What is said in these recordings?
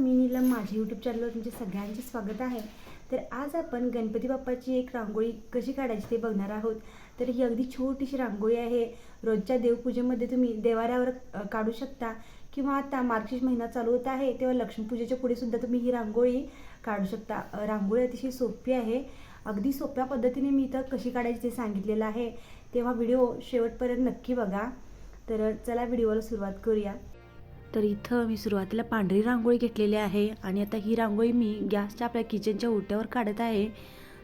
मी नीलम माझ्या यूट्यूब चॅनलवर तुमचे सगळ्यांचे स्वागत आहे. तर आज आपण गणपती बाप्पाची एक रांगोळी कशी काढायची ते बघणार आहोत. तर ही अगदी छोटीशी रांगोळी आहे. रोजच्या देवपूजेमध्ये तुम्ही देवाऱ्यावर काढू शकता किंवा आता मार्गशीर्ष महिना चालू होत आहे तेव्हा लक्ष्मीपूजेच्या पुढे सुद्धा तुम्ही ही रांगोळी काढू शकता. रांगोळी अतिशय सोपी आहे. अगदी सोप्या पद्धतीने मी इथं कशी काढायची ते सांगितलेलं आहे. तेव्हा व्हिडिओ शेवटपर्यंत नक्की बघा. तर चला व्हिडिओला सुरुवात करूया. तर इथं मी सुरुवातीला पांढरी रांगोळी घेतलेली आहे आणि आता ही रांगोळी मी गॅसच्या आपल्या किचनच्या ओट्यावर काढत आहे.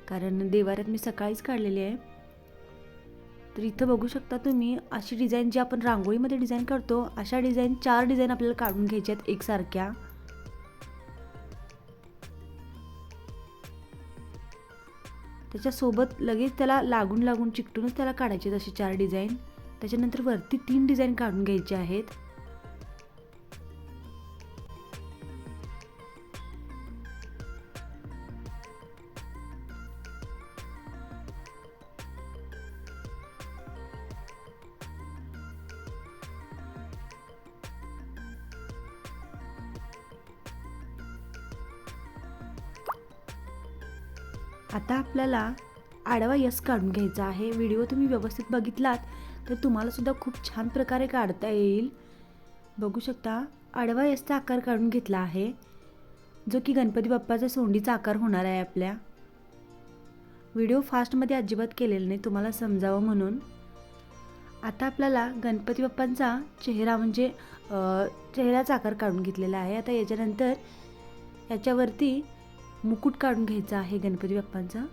कारण देवाऱ्यात मी सकाळीच काढलेली आहे. तर इथं बघू शकता तुम्ही अशी डिझाईन जी आपण रांगोळीमध्ये डिझाईन करतो अशा डिझाईन चार डिझाईन आपल्याला काढून घ्यायच्या आहेत एकसारख्या. त्याच्यासोबत लगेच त्याला लागून लागून चिकटूनच त्याला काढायचे आहेत चार डिझाईन. त्याच्यानंतर वरती तीन डिझाईन काढून घ्यायचे आहेत. आता आपल्याला आडवा यस काढून घ्यायचा आहे. व्हिडिओ तुम्ही व्यवस्थित बघितलात तर तुम्हालासुद्धा खूप छान प्रकारे काढता येईल. बघू शकता आडवा यसचा आकार काढून घेतला आहे. जो की गणपती बाप्पाचा सोंडीचा आकार होणार आहे आपल्या. व्हिडिओ फास्टमध्ये अजिबात केलेला नाही तुम्हाला समजावं म्हणून. आता आपल्याला गणपती बाप्पांचा चेहरा म्हणजे चेहऱ्याचा आकार काढून घेतलेला आहे. आता याच्यानंतर याच्यावरती मुकुट काढून घ्यायचा आहे गणपती बाप्पांचा.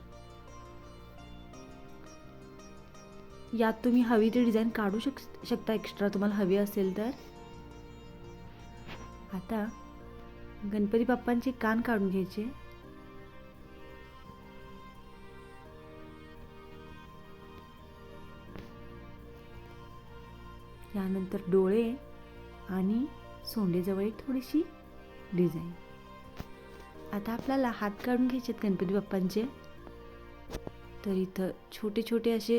यात तुम्ही हवी ती डिझाईन काढू शक शकता एक्स्ट्रा तुम्हाला हवी असेल तर. आता गणपती बाप्पांचे कान काढून घ्यायचे. यानंतर डोळे आणि सोंडेजवळ थोडीशी डिझाईन आता आपल्याला हात काढून घ्यायचे आहेत गणपती बाप्पांचे. तर इथं छोटे छोटे असे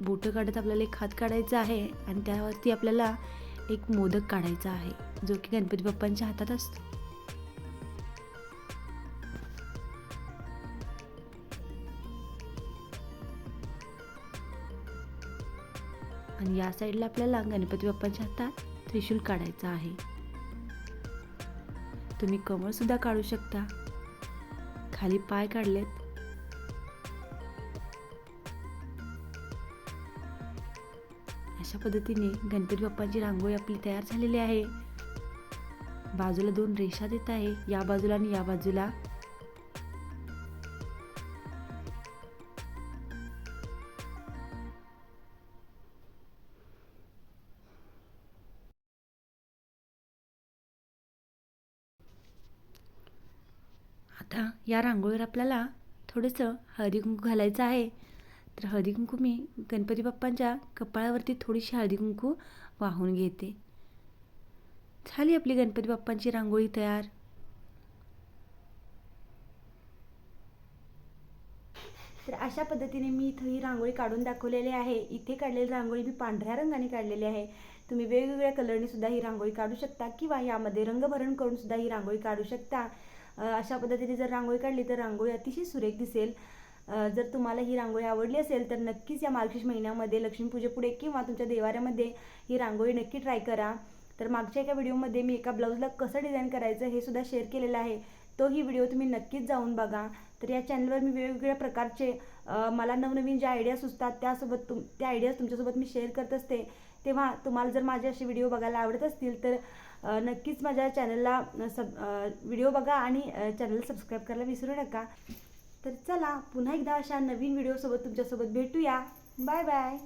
बोटं काढत आपल्याला एक हात काढायचा आहे आणि त्यावरती आपल्याला एक मोदक काढायचा आहे जो की गणपती बाप्पांच्या हातात असतो. आणि या साईडला आपल्याला गणपती बाप्पांच्या हातात त्रिशूल काढायचा आहे. तुम्ही कमळ सुद्धा काढू शकता. खाली पाय काढलेत. अशा पद्धतीने गणपती बाप्पांची रांगोळी आपली तयार झालेली आहे. बाजूला दोन रेषा देत आहे. या बाजूला आणि या बाजूला आता या रांगोळीवर आपल्याला थोडंसं हळदीकुंकू घालायचं आहे. तर हळदीकुंकू मी गणपती बाप्पांच्या कपाळावरती थोडीशी हळदीकुंकू वाहून घेते. झाली आपली गणपती बाप्पांची रांगोळी तयार. तर अशा पद्धतीने मी इथं ही रांगोळी काढून दाखवलेली आहे. इथे काढलेली रांगोळी मी पांढऱ्या रंगाने काढलेली आहे. तुम्ही वेगवेगळ्या कलरने सुद्धा ही रांगोळी काढू शकता किंवा यामध्ये रंगभरण करून सुद्धा ही रांगोळी काढू शकता. अशा पद्धतीने जर रांगोळी काढली तर रांगोळी अतिशय सुरेख दिसेल. जर तुम्हाला ही रांगोळी आवडली असेल तर नक्कीच या मार्गशीर्ष महिन्यामध्ये लक्ष्मीपूजेपुढे किंवा तुमच्या देवाऱ्यामध्ये ही रांगोळी नक्की ट्राय करा. तर मागच्या एका व्हिडिओमध्ये मी एका ब्लाऊजला कसं डिझाईन करायचं हे सुद्धा शेअर केलेलं आहे. तोही व्हिडिओ तुम्ही नक्कीच जाऊन बघा. तर या चॅनलवर मी वेगवेगळ्या प्रकारचे मला नवनवीन ज्या आयडिया सुचतात त्यासोबत तुम त्या आयडियाज तुमच्यासोबत मी शेअर करत असते. तेव्हा तुम्हाला जर माझे असे व्हिडिओ बघायला आवडत असतील तर नक्कीच माझ्या चॅनलला सब व्हिडिओ बघा आणि चॅनल सबस्क्राईब करायला विसरू नका. तर चला पुन्हा एकदा अशा नवीन व्हिडिओसोबत तुमच्यासोबत भेटूया. Bye bye.